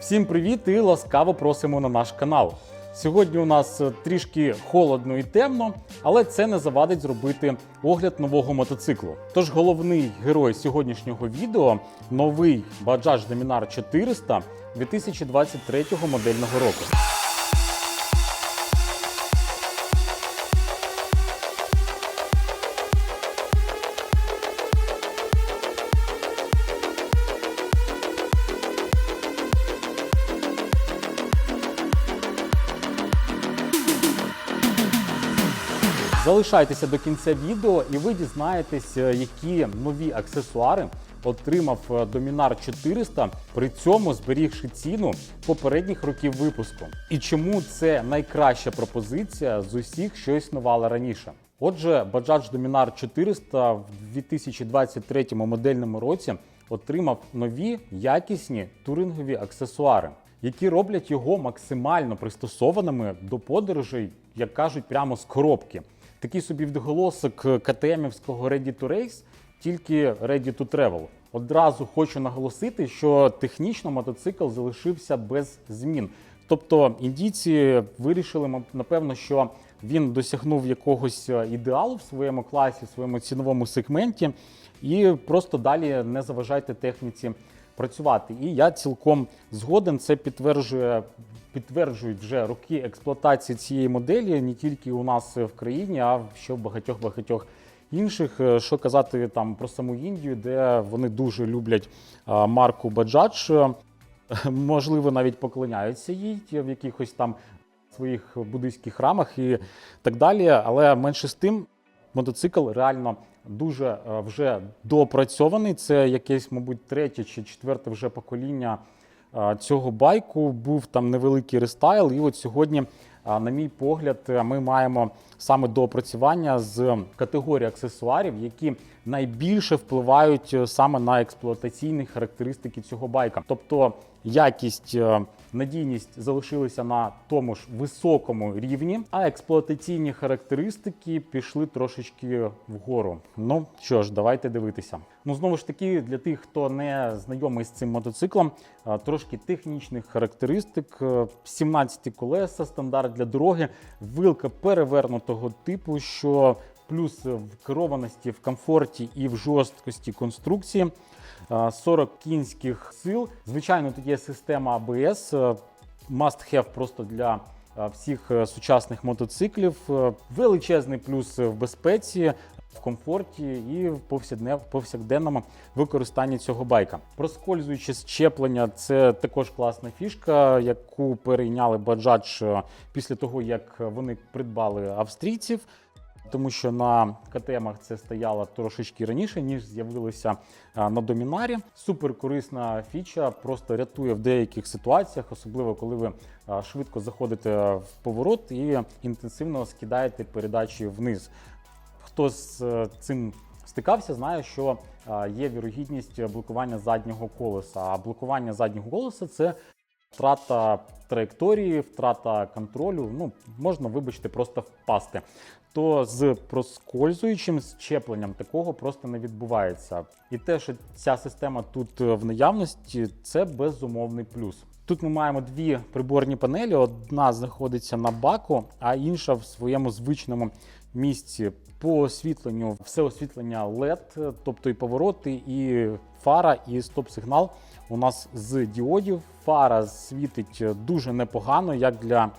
Всім привіт і ласкаво просимо на наш канал. Сьогодні у нас е, трішки холодно і темно, але це не завадить зробити огляд нового мотоциклу. Тож головний герой сьогоднішнього відео новий Bajaj Dominar 400 2023 модельного року. Залишайтеся до кінця відео, і ви дізнаєтесь, е, які нові аксесуари отримав е, Dominar 400, при цьому зберігши ціну попередніх років випуску. І чому це найкраща пропозиція з усіх, що існувало раніше. Отже, Bajaj Dominar 400 в 2023 модельному році отримав нові якісні турингові аксесуари, які роблять його максимально пристосованими до подорожей, як кажуть, прямо з коробки. Такий собі відголосок КТМівського Ready to Race, тільки Ready to Travel. Одразу хочу наголосити, що технічно мотоцикл залишився без змін. Тобто індійці вирішили, напевно, що він досягнув якогось е, ідеалу в своєму класі, в своєму ціновому сегменті, і просто далі не заважайте техніці працювати. І я цілком згоден. Це підтверджує підтверджують вже роки експлуатації цієї моделі не тільки у нас в країні, а ще в багатьох багатьох інших. Е, Що казати там про саму Індію, де вони дуже люблять а, марку Bajaj, е, можливо, навіть поклоняються їй в якихось там своїх буддийських храмах і так далі. Але менше з тим, мотоцикл реально дуже е, вже доопрацьований. Це якесь, мабуть, третє чи четверте вже покоління е, цього байку. Був там невеликий рестайл. І от сьогодні, е, на мій погляд, ми маємо саме доопрацювання з категорії аксесуарів, які найбільше впливають саме на експлуатаційні характеристики цього байка. Тобто якість, е, надійність залишилися на тому ж високому рівні, а експлуатаційні характеристики пішли трошечки вгору. Ну що ж, давайте дивитися. Ну знову ж таки, для тих, хто не знайомий з цим мотоциклом, е, трошки технічних характеристик: Е, 17 колеса, стандарт для дороги, вилка перевернутого типу, що плюс в керованості, в комфорті і в жорсткості конструкції. Е, 40 кінських сил. Звичайно, тут є система ABS, е, must have просто для е, всіх е, сучасних мотоциклів. Е, Величезний плюс в безпеці. В комфорті і в повсякденному використанні цього байка. Проскользуюче щеплення це також класна фішка, яку перейняли е, після того, як вони придбали австрійців тому що на КТМах це стояло трошечки раніше, ніж з'явилося на домінарі. Супер корисна фіча, просто рятує в деяких ситуаціях, особливо коли ви швидко заходите в поворот і інтенсивно скидаєте передачі вниз. Хто з е, цим стикався, знає, що є вірогідність блокування заднього колеса. А блокування заднього колеса це втрата траєкторії, втрата контролю. Ну, можна, вибачте, просто впасти. То з проскользуючим щепленням такого просто не відбувається. І те, що ця система тут е, в наявності, це безумовний плюс. Тут ми маємо дві приборні панелі: одна знаходиться на баку, а інша в своєму звичному місці. По освітленню все освітлення LED, тобто і повороти, і фара, і стоп-сигнал у нас з діодів. Фара світить дуже непогано, як для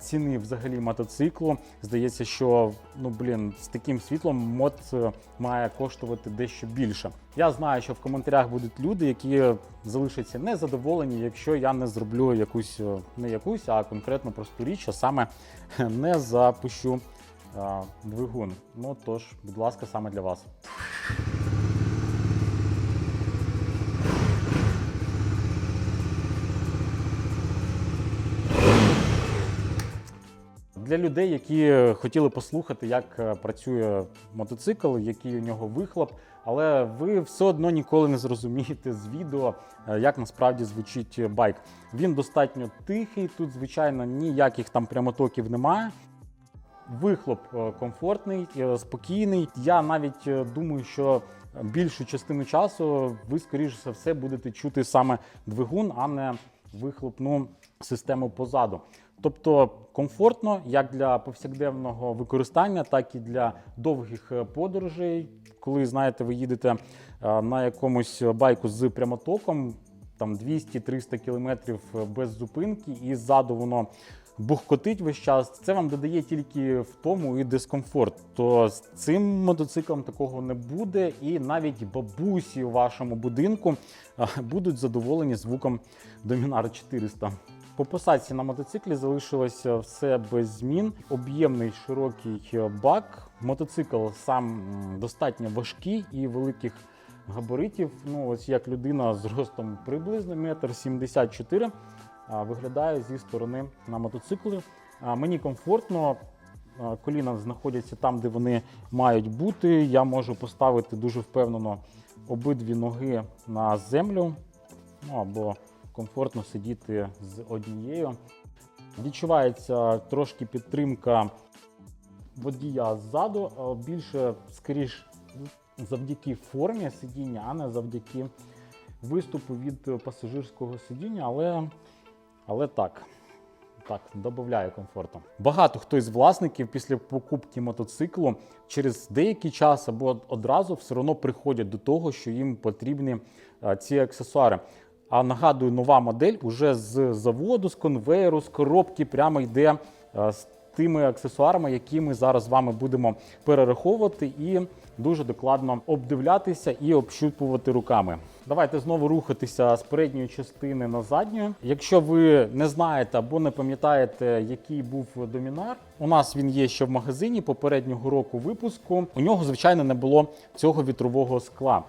ціни взагалі мотоциклу. Здається, що ну блін, з таким світлом мод е, має коштувати дещо більше. Я знаю, що в коментарях будуть люди, які залишаться незадоволені, якщо я не зроблю якусь е, не якусь, а конкретно просту річ, а саме не запущу а, двигун. Ну тож, будь ласка, саме для вас. Для людей, які хотіли послухати, як е, працює мотоцикл, який у нього вихлоп, але ви все одно ніколи не зрозумієте з відео, е, як насправді звучить байк. Він достатньо тихий, тут, звичайно, ніяких там прямотоків немає. Вихлоп е, комфортний, е, спокійний. Я навіть е, думаю, що більшу частину часу ви, скоріше за все, будете чути саме двигун, а не вихлопну систему позаду. Тобто комфортно як для повсякденного використання, так і для довгих е, подорожей. Коли знаєте, ви їдете е, на якомусь байку з прямотоком, там 200-300 кілометрів е, без зупинки, і ззаду воно бухкотить весь час. Це вам додає тільки втому і дискомфорт. То з цим мотоциклом такого не буде, і навіть бабусі у вашому будинку будуть задоволені звуком Dominar 400. По посадці на мотоциклі залишилося все без змін. Об'ємний широкий бак. Мотоцикл сам достатньо важкий і великих габаритів. Ну, ось як людина з ростом приблизно метр 74 а, виглядає зі сторони на мотоциклі. Мені комфортно. Коліна знаходяться там, де вони мають бути. Я можу поставити дуже впевнено обидві ноги на землю, ну або комфортно сидіти з однією. Відчувається трошки підтримка водія ззаду, більше, скоріш, завдяки формі сидіння, а не завдяки виступу від пасажирського сидіння, але, але так. Так, додає комфорту. Багато хто із власників після покупки мотоциклу через деякий час або одразу все одно приходять до того, що їм потрібні е, ці аксесуари. А нагадую, нова модель уже з заводу, з конвейеру, з коробки прямо йде е, з тими аксесуарами, які ми зараз з вами будемо перераховувати і дуже докладно обдивлятися і общупувати руками. Давайте знову рухатися з передньої частини на задню. Якщо ви не знаєте або не пам'ятаєте, який був домінар, у нас він є ще в магазині попереднього року випуску. У нього, звичайно, не було цього вітрового скла.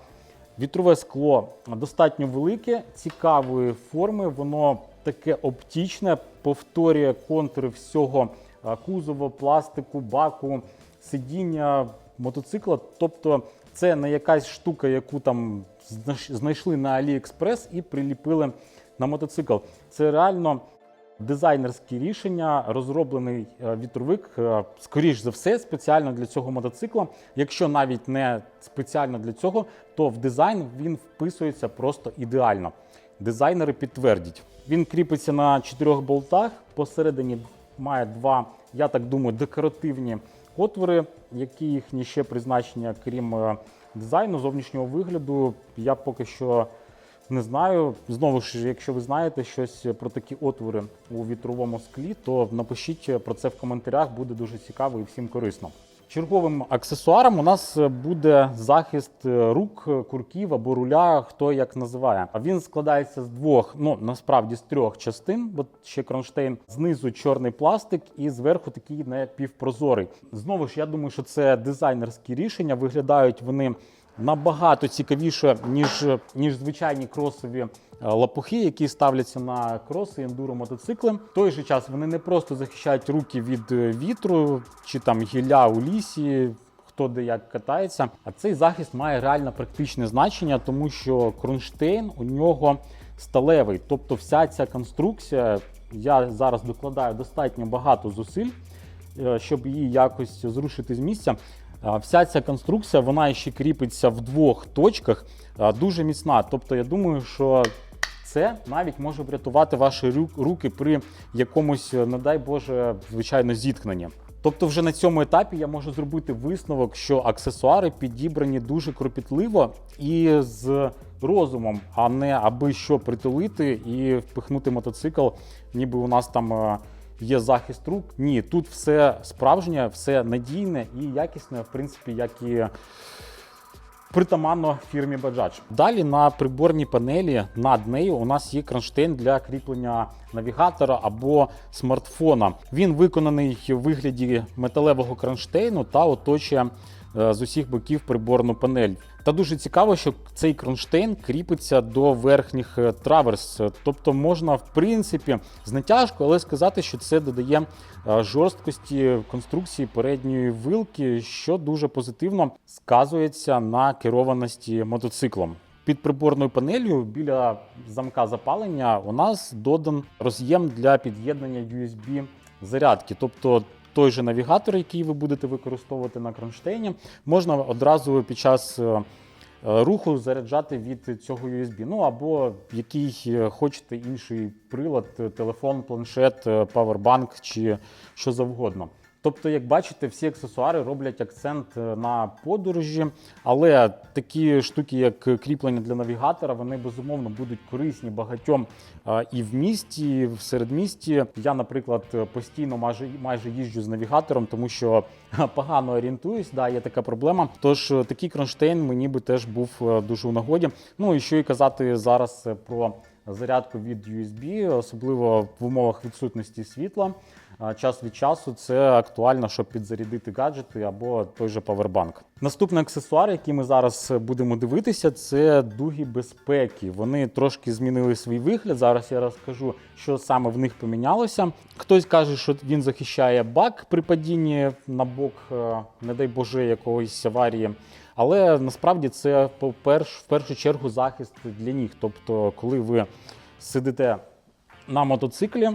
Вітрове скло достатньо велике, цікавої форми, воно таке оптичне, повторює контури всього а, кузова, пластику, баку, сидіння мотоцикла. Тобто це не якась штука, яку там знайшли на AliExpress і приліпили на мотоцикл. Це реально дизайнерське рішення, розроблений е, вітровик, е, скоріш за все, спеціально для цього мотоцикла. Якщо навіть не спеціально для цього, то в дизайн він вписується просто ідеально. Дизайнери підтвердять. Він кріпиться на чотирьох болтах. Посередині має два, я так думаю, декоративні отвори, які їхні ще призначення, крім е, дизайну, зовнішнього вигляду. Я поки що не знаю. Знову ж, якщо ви знаєте щось про такі отвори у вітровому склі, то напишіть про це в коментарях, буде дуже цікаво і всім корисно. Черговим аксесуаром у нас буде захист рук, курків або руля, хто як називає. А він складається з двох, ну насправді з трьох частин, бо ще кронштейн. Знизу чорний пластик і зверху такий напівпрозорий. Знову ж я думаю, що це дизайнерські рішення. Виглядають вони набагато цікавіше, ніж, ніж звичайні кросові е, лапухи, які ставляться на кроси, ендуро мотоцикли. В той же час вони не просто захищають руки від е, вітру чи там гілля у лісі. Хто де як катається, а цей захист має реально практичне значення, тому що кронштейн у нього сталевий. Тобто, вся ця конструкція, я зараз докладаю достатньо багато зусиль, е, щоб її якось зрушити з місця. Вся ця конструкція вона ще кріпиться в двох точках, дуже міцна. Тобто, я думаю, що це навіть може врятувати ваші руки при якомусь, е, не дай Боже, звичайно, зіткненні. Тобто, вже на цьому етапі я можу зробити висновок, що аксесуари підібрані дуже кропітливо і з розумом, а не аби що притулити і впихнути мотоцикл, ніби у нас там. е, є захист рук. Ні, тут все справжнє, все надійне і якісне, в принципі, як і притаманно фірмі Bajaj. Далі на приборній панелі над нею у нас є кронштейн для кріплення навігатора або смартфона. Він виконаний в вигляді металевого кронштейну та оточує з усіх боків приборну панель. Та дуже цікаво, що цей кронштейн кріпиться до верхніх е, траверс. Тобто можна, в принципі, з натяжкою, але сказати, що це додає е, жорсткості конструкції передньої вилки, що дуже позитивно сказується на керованості мотоциклом. Під приборною панелью біля замка запалення у нас додан роз'єм для під'єднання USB зарядки. Тобто той же навігатор, який ви будете використовувати на кронштейні, можна одразу під час е, е, руху заряджати від цього USB. Ну або який е, хочете інший прилад, телефон, планшет, павербанк чи що завгодно. Тобто, як бачите, всі аксесуари роблять акцент е, на подорожі, але такі штуки, як кріплення для навігатора, вони безумовно будуть корисні багатьом е, і в місті, і в середмісті. Я, наприклад, постійно майже майже їжджу з навігатором, тому що погано орієнтуюсь. Да, є така проблема. Тож е, такий кронштейн мені би теж був е, дуже у нагоді. Ну і що і казати зараз е, про зарядку від USB, особливо в умовах відсутності світла. Час від часу це актуально, щоб підзарядити гаджети або той же павербанк. Наступний аксесуар, який ми зараз будемо дивитися, це дуги безпеки. Вони трошки змінили свій вигляд. Зараз я розкажу, що саме в них помінялося. Хтось каже, що він захищає бак при падінні на бок, е, не дай Боже, якоїсь аварії. Але насправді це в першу чергу захист для ніг. Тобто, коли ви сидите на мотоциклі,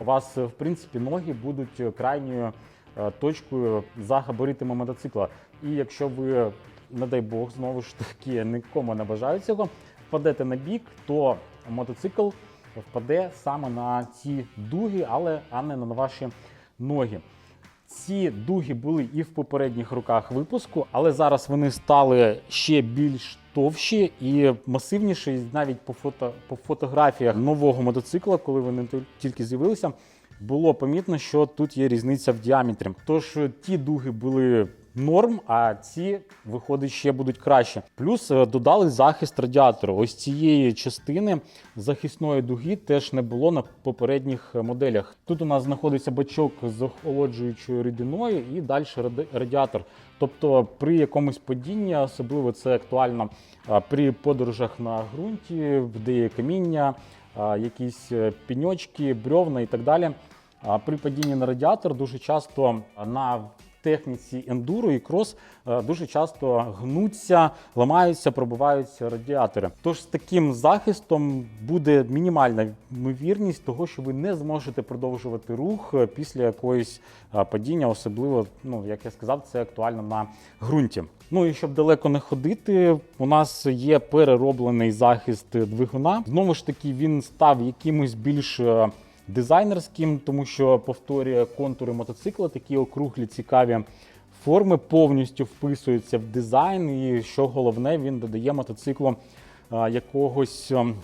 у вас, в принципі, ноги будуть крайньою е, точкою за габаритами мотоцикла. І якщо ви, не дай Бог, знову ж таки, нікому не бажаю цього, впадете на бік, то мотоцикл впаде саме на ці дуги, але а не на ваші ноги. Ці дуги були і в попередніх роках випуску, але зараз вони стали ще більш товщі і масивніші. Навіть по фото по фотографіях нового мотоцикла, коли вони тільки з'явилися, було помітно, що тут є різниця в діаметрі. Тож е, ті дуги були норм, а ці виходить ще будуть краще. Плюс е, додали захист радіатору. Ось цієї частини захисної дуги теж не було на попередніх е, моделях. Тут у нас знаходиться бачок з охолоджуючою рідиною і далі радіатор. Тобто при якомусь падінні, особливо це актуально при подорожах на ґрунті, де є каміння, якісь е, піньочки, брьовна і так далі. При падінні на радіатор дуже часто на техніці ендуро і крос е, дуже часто гнуться, ламаються, пробиваються радіатори. Тож з таким захистом буде мінімальна ймовірність того, що ви не зможете продовжувати рух е, після якоїсь е, падіння, особливо, ну як я сказав, це актуально на ґрунті. Ну і щоб далеко не ходити, у нас є перероблений захист двигуна. Знову ж таки, він став якимось більш дизайнерським, тому що повторює контури мотоцикла, такі округлі, цікаві форми повністю вписуються в дизайн. І що головне, він додає мотоциклу якогось. ем,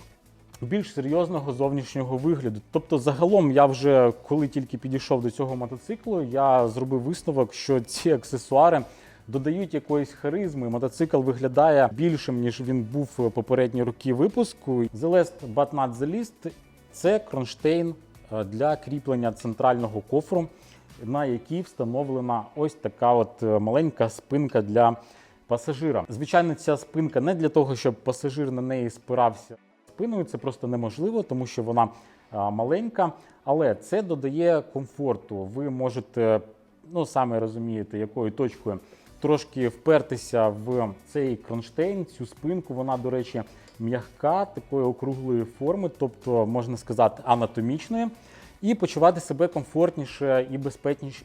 більш серйозного зовнішнього вигляду. Тобто, загалом, я вже коли тільки підійшов до цього мотоциклу, я зробив висновок, що ці аксесуари додають якоїсь харизми. Мотоцикл виглядає більшим, ніж він був попередні роки випуску. The Last but not the least – це кронштейн для кріплення центрального кофру, на який встановлена ось така от е, маленька спинка для пасажира. Звичайно, ця спинка не для того, щоб пасажир на неї спирався спиною. Це просто неможливо, тому що вона маленька, але це додає комфорту. Ви можете, ну саме розумієте, якою точкою трошки впертися в цей кронштейн, цю спинку. Вона, до речі, м'яка, такої округлої форми, тобто можна сказати, анатомічної. І почувати себе комфортніше і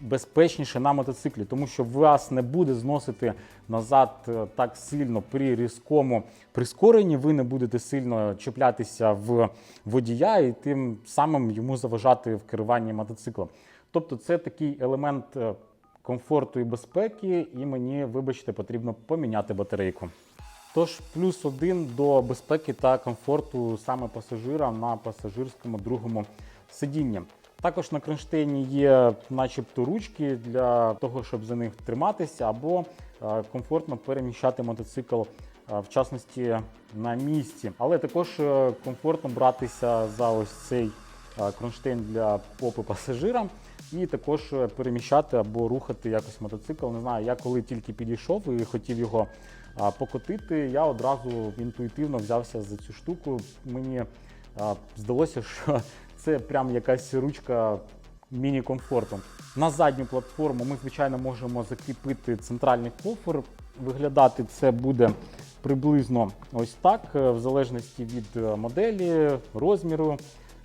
безпечніше, на мотоциклі, тому що вас не буде зносити назад е, так сильно при різкому прискоренні. Ви не будете сильно чіплятися в водія і тим самим йому заважати в керуванні мотоциклом. Тобто, це такий елемент е, комфорту і безпеки, і мені, вибачте, потрібно поміняти батарейку. Тож плюс один до безпеки та комфорту саме пасажира на пасажирському другому сидінні. Також на кронштейні є, начебто, ручки для того, щоб за них триматися, або е, комфортно переміщати мотоцикл, е, в частності на місці. Але також е, комфортно братися за ось цей кронштейн для попи пасажира і також переміщати або рухати якось мотоцикл. Не знаю, я коли тільки підійшов і хотів його покотити, я одразу інтуїтивно взявся за цю штуку. Мені здалося, що це прям якась ручка міні-комфорту. На задню платформу ми, звичайно, можемо закріпити центральний кофр. Виглядати це буде приблизно ось так, е, в залежності від е, моделі, розміру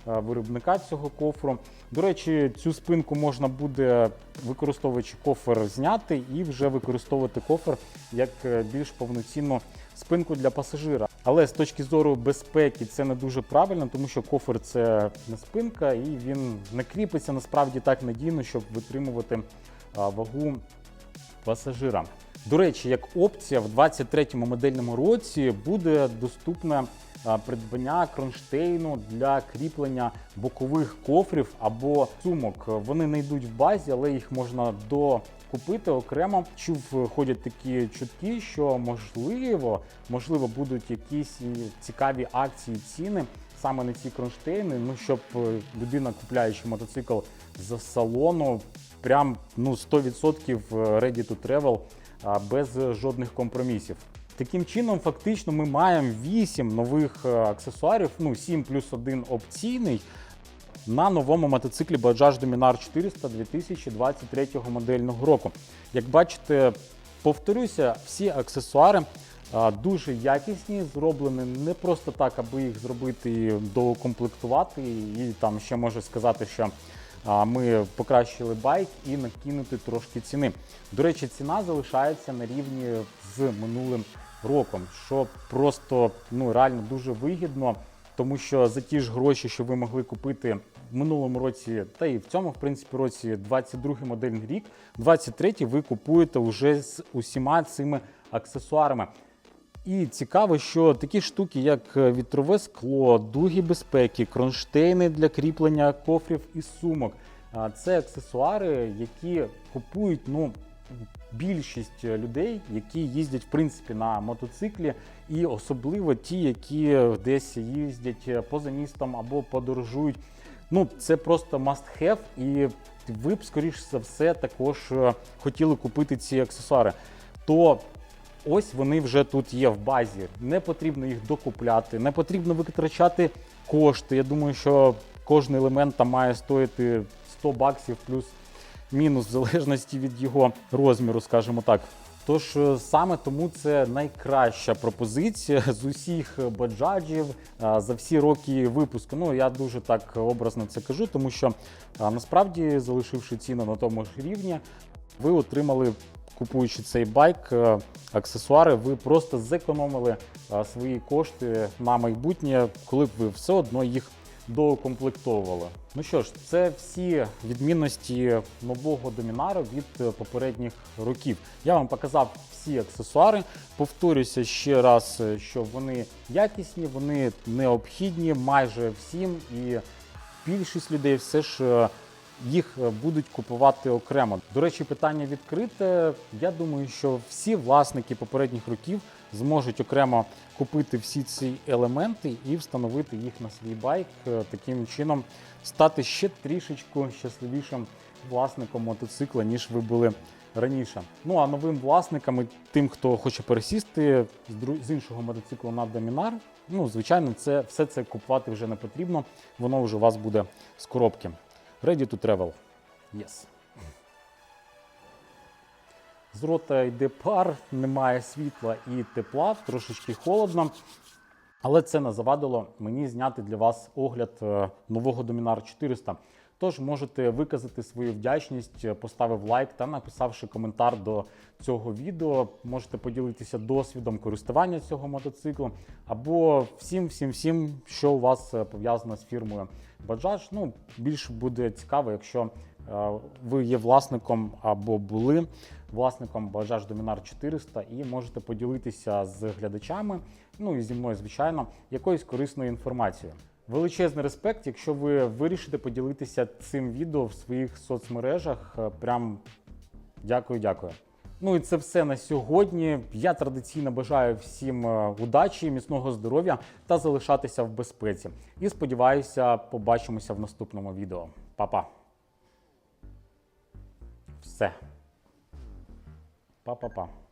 виробника цього кофру. До речі, цю спинку можна буде, використовуючи кофр, зняти і вже використовувати кофр як е, більш повноцінну спинку для пасажира. Але з точки зору безпеки це не дуже правильно, тому що кофер це не спинка, і він не кріпиться насправді так надійно, щоб витримувати вагу пасажира. До речі, як опція в 23-му модельному році буде доступне придбання кронштейну для кріплення бокових кофрів або сумок. Вони не йдуть в базі, але їх можна докупити окремо. Чув, ходять такі чутки, що можливо, можливо, будуть якісь цікаві акції ціни саме на ці кронштейни. Ну щоб е, людина, купляючи мотоцикл з салону, прям ну 100% ready to travel без жодних компромісів. Таким чином, фактично, ми маємо 8 нових е, аксесуарів, ну 7 плюс 1 опційний на новому мотоциклі Bajaj Dominar 400 2023 модельного року. Як бачите, повторюся, всі аксесуари дуже якісні, зроблені не просто так, аби їх зробити і доукомплектувати, і там ще можу сказати, що ми покращили байк і накинути трошки ціни. До речі, ціна залишається на рівні з минулим роком, що просто ну реально дуже вигідно. Тому що за ті ж гроші, що ви могли купити в минулому році, та і в цьому, в принципі, році 22 модельний рік, 23-й ви купуєте вже з усіма цими аксесуарами. І цікаво, що такі штуки, як вітрове скло, дуги безпеки, кронштейни для кріплення кофрів і сумок. Це аксесуари, які купують ну, більшість людей, які їздять в принципі на мотоциклі, і особливо ті, які десь їздять поза містом або подорожують. Ну, це просто must have, і ви б, скоріш за все, також е, хотіли купити ці аксесуари. То ось вони вже тут є в базі. Не потрібно їх докупляти, не потрібно витрачати кошти. Я думаю, що кожен елемент там має стоїти 100 баксів плюс мінус в залежності від його розміру, скажімо так. Тож е, саме тому це найкраща пропозиція з усіх баджаджів е, за всі роки випуску. Ну я дуже так образно це кажу, тому що е, насправді, залишивши ціну на тому ж рівні, ви отримали, купуючи цей байк, е, аксесуари, ви просто зекономили е, свої кошти на майбутнє, коли б ви все одно їх доукомплектовували. Ну що ж, це всі відмінності нового домінара від е, попередніх років. Я вам показав всі аксесуари. Повторюся ще раз, що вони якісні, вони необхідні майже всім, і більшість людей все ж. Їх е, будуть купувати окремо. До речі, питання відкрите. Я думаю, що всі власники попередніх років зможуть окремо купити всі ці елементи і встановити їх на свій байк. Е, Таким чином стати ще трішечку щасливішим власником мотоцикла, ніж ви були раніше. Ну а новим власникам тим, хто хоче пересісти з іншого мотоциклу на Домінар, ну звичайно, це все це купувати вже не потрібно. Воно вже у вас буде з коробки. Ready to travel. Yes. З рота йде пар, немає світла і тепла, трошечки холодно. Але це не завадило мені зняти для вас огляд е, нового Dominar 400. Тож можете виказати свою вдячність, е, поставив лайк та написавши коментар до цього відео. Можете поділитися досвідом користування цього мотоциклу або всім, всім, всім, що у вас е, пов'язано з фірмою Bajaj. Ну, більше буде цікаво, якщо е, ви є власником або були власником Bajaj Dominar 400 і можете поділитися з глядачами, ну і зі мною, звичайно, якоюсь корисною інформацією. Величезний респект, якщо ви вирішите поділитися цим відео в своїх соцмережах. Е, Прям дякую, дякую. Ну і це все на сьогодні. Я традиційно бажаю всім е, удачі, міцного здоров'я та залишатися в безпеці. І сподіваюся, побачимося в наступному відео. Па-па. Все. Па-па-па.